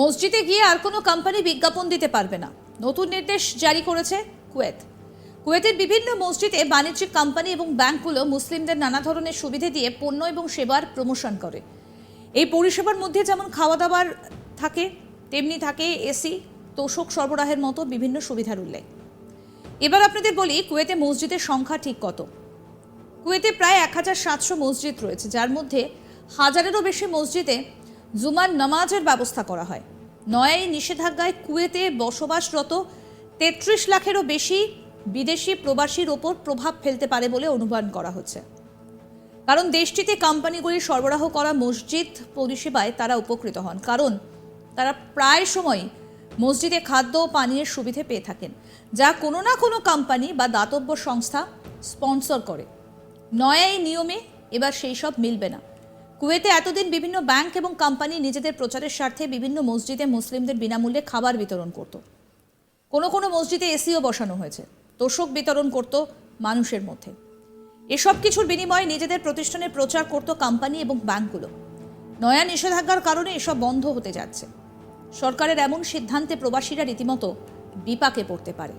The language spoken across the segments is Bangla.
মসজিদে গিয়ে আর কোনো কোম্পানি বিজ্ঞাপন দিতে পারবে না। নতুন নির্দেশ জারি করেছে কুয়েত। কুয়েতের বিভিন্ন মসজিদে বাণিজ্যিক কোম্পানি এবং ব্যাংকগুলো মুসলিমদের নানা ধরনের সুবিধে দিয়ে পণ্য এবং সেবার প্রমোশন করে। এই পরিষেবার মধ্যে যেমন খাওয়া দাওয়ার থাকে, তেমনি থাকে এসি, তোষক সরবরাহের মতো বিভিন্ন সুবিধার উল্লেখ। এবার আপনাদের বলি কুয়েতে মসজিদের সংখ্যা ঠিক কত? কুয়েতে প্রায় এক হাজার সাতশো মসজিদ রয়েছে, যার মধ্যে হাজারেরও বেশি মসজিদে জুমার নামাজের ব্যবস্থা করা হয়। নয়াই নিষেধাজ্ঞায় কুয়েতে বসবাসরত তেত্রিশ লাখেরও বেশি বিদেশি প্রবাসীর ওপর প্রভাব ফেলতে পারে বলে অনুমান করা হচ্ছে। কারণ দেশটিতে কোম্পানিগুলি সরবরাহ করা মসজিদ পরিষেবায় তারা উপকৃত হন। কারণ তারা প্রায় সময় মসজিদে খাদ্য ও পানীয়ের সুবিধে পেয়ে থাকেন, যা কোনো না কোনো কোম্পানি বা দাতব্য সংস্থা স্পন্সর করে। নয়া এই নিয়মে এবার সেই সব মিলবে না। কুয়েতে এতদিন বিভিন্ন ব্যাংক এবং কোম্পানি নিজেদের প্রচারের স্বার্থে বিভিন্ন মসজিদে মুসলিমদের বিনামূল্যে খাবার বিতরণ করত। কোনো কোনো মসজিদে এসিও বসানো হয়েছে, তোষক বিতরণ করত মানুষের মধ্যে। এসব কিছুর বিনিময়ে নিজেদের প্রতিষ্ঠানের প্রচার করত কোম্পানি এবং ব্যাংকগুলো। নয়া নিষেধাজ্ঞার কারণে এসব বন্ধ হতে যাচ্ছে। সরকারের এমন সিদ্ধান্তে প্রবাসীরা রীতিমতো বিপাকে পড়তে পারে।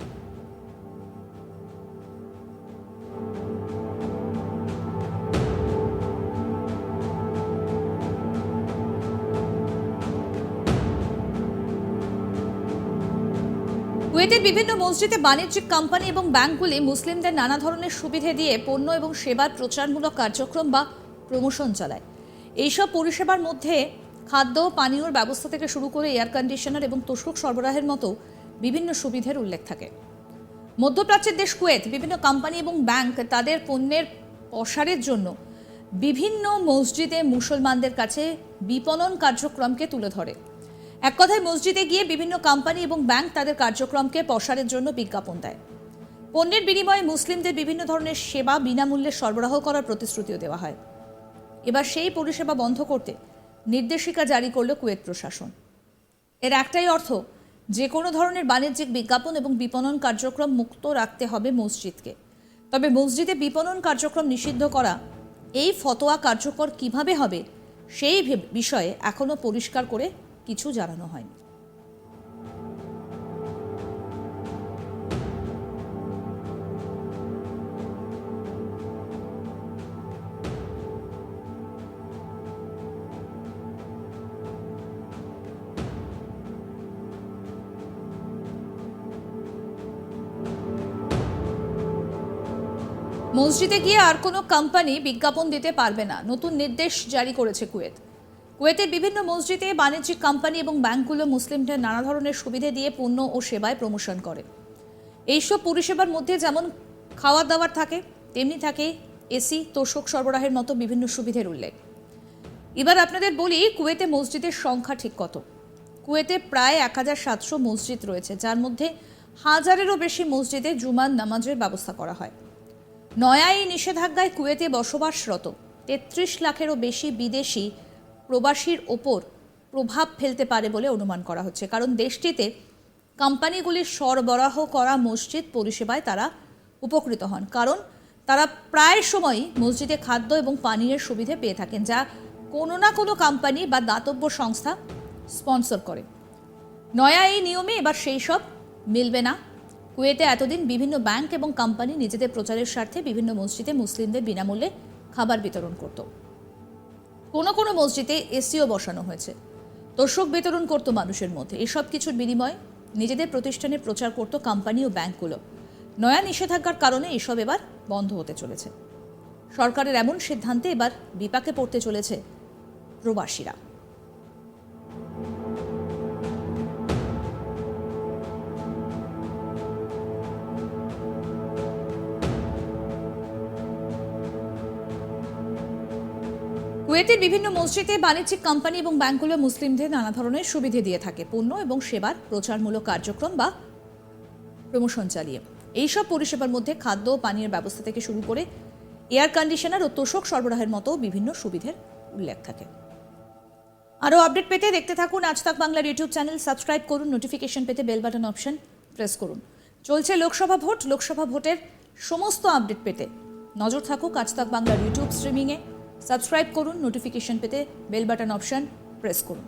কুয়েতের বিভিন্ন মসজিদে বাণিজ্যিক কোম্পানি এবং ব্যাংকগুলি মুসলিমদের নানা ধরনের সুবিধে দিয়ে পণ্য এবং সেবার প্রচারমূলক কার্যক্রম বা প্রমোশন চালায়। এইসব পরিষেবার মধ্যে খাদ্য পানীয়র ব্যবস্থা থেকে শুরু করে এয়ার কন্ডিশনার এবং তোষক সরবরাহের মতো বিভিন্ন সুবিধের উল্লেখ থাকে। মধ্যপ্রাচ্যের দেশ কুয়েত, বিভিন্ন কোম্পানি এবং ব্যাংক তাদের পণ্যের প্রসারের জন্য বিভিন্ন মসজিদে মুসলমানদের কাছে বিপণন কার্যক্রমকে তুলে ধরে। এক কথায় মসজিদে গিয়ে বিভিন্ন কোম্পানি এবং ব্যাংক তাদের কার্যক্রমকে প্রসারের জন্য বিজ্ঞাপন দেয়। পণ্যের বিনিময়ে মুসলিমদের বিভিন্ন ধরনের সেবা বিনামূল্যে সরবরাহ করার প্রতিশ্রুতিও দেওয়া হয়। এবার সেই পরিষেবা বন্ধ করতে নির্দেশিকা জারি করল কুয়েত প্রশাসন। এর একটাই অর্থ, যে কোনো ধরনের বাণিজ্যিক বিজ্ঞাপন এবং বিপণন কার্যক্রম মুক্ত রাখতে হবে মসজিদকে। তবে মসজিদে বিপণন কার্যক্রম নিষিদ্ধ করা, এই ফতোয়া কার্যকর কীভাবে হবে, সেই বিষয়ে এখনও পরিষ্কার করে কিছু জানানো হয়নি। মসজিদে গিয়ে আর কোনো কোম্পানি বিজ্ঞাপন দিতে পারবে না। নতুন নির্দেশ জারি করেছে কুয়েত। কুয়েতের বিভিন্ন মসজিদে বাণিজ্যিক কোম্পানি এবং ব্যাংকগুলো মুসলিমদের নানা ধরনের সুবিধে দিয়ে পণ্য ও সেবায় প্রমোশন করে। এইসব পরিষেবার মধ্যে যেমন খাওয়া দাওয়ার থাকে, তেমনি থাকে এসি, তোষক সরবরাহের মতো বিভিন্ন সুবিধের উল্লেখ। এবার আপনাদের বলি কুয়েতে মসজিদের সংখ্যা ঠিক কত? কুয়েতে প্রায় এক হাজার সাতশো মসজিদ রয়েছে, যার মধ্যে হাজারেরও বেশি মসজিদে জুমার নামাজের ব্যবস্থা করা হয়। নয়া এই নিষেধাজ্ঞায় কুয়েতে বসবাসরত তেত্রিশ লাখেরও বেশি বিদেশি প্রবাসীর ওপর প্রভাব ফেলতে পারে বলে অনুমান করা হচ্ছে। কারণ দেশটিতে কোম্পানিগুলির সরবরাহ করা মসজিদ পরিষেবায় তারা উপকৃত হন। কারণ তারা প্রায় সময়ই মসজিদে খাদ্য এবং পানীয়ের সুবিধে পেয়ে থাকেন, যা কোনো না কোনো কোম্পানি বা দাতব্য সংস্থা স্পন্সর করে। নয়া এই নিয়মে এবার সেই সব মিলবে না। কুয়েতে এতদিন বিভিন্ন ব্যাংক এবং কোম্পানি নিজেদের প্রচারের স্বার্থে বিভিন্ন মসজিদে মুসলিমদের বিনামূল্যে খাবার বিতরণ করত। কোনো কোনো মসজিদে এসিও বসানো হয়েছে। দর্শক বিতরণ করতো মানুষের মধ্যে। এসব কিছুর বিনিময়ে নিজেদের প্রতিষ্ঠানে প্রচার করত কোম্পানি ও ব্যাংকগুলো। নয়া নিষেধাজ্ঞার কারণে এসব এবার বন্ধ হতে চলেছে। সরকারের এমন সিদ্ধান্তে এবার বিপাকে পড়তে চলেছে প্রবাসীরা। কুয়েতের বিভিন্ন মসজিদে বাণিজ্যিক কোম্পানি এবং ব্যাংকগুলো মুসলিমদের নানা ধরনের সুবিধে দিয়ে থাকে, পণ্য এবং সেবার প্রচারমূলক কার্যক্রম বা প্রমোশন চালিয়ে। এইসব পরিষেবার মধ্যে খাদ্য ও পানীয়ের ব্যবস্থা থেকে শুরু করে এয়ার কন্ডিশনার ও তোষক সরবরাহের মতো বিভিন্ন সুবিধের উল্লেখ থাকে। আরও আপডেট পেতে দেখতে থাকুন আজ তাক বাংলার ইউটিউব চ্যানেল। সাবস্ক্রাইব করুন, নোটিফিকেশন পেতে বেল বাটন অপশন প্রেস করুন। চলছে লোকসভা ভোট। লোকসভা ভোটের সমস্ত আপডেট পেতে নজর থাকুক আজ তাক বাংলার ইউটিউব স্ট্রিমিংয়ে। সাবস্ক্রাইব করুন নোটিফিকেশন পেতে বেল বাটন অপশন প্রেস করুন।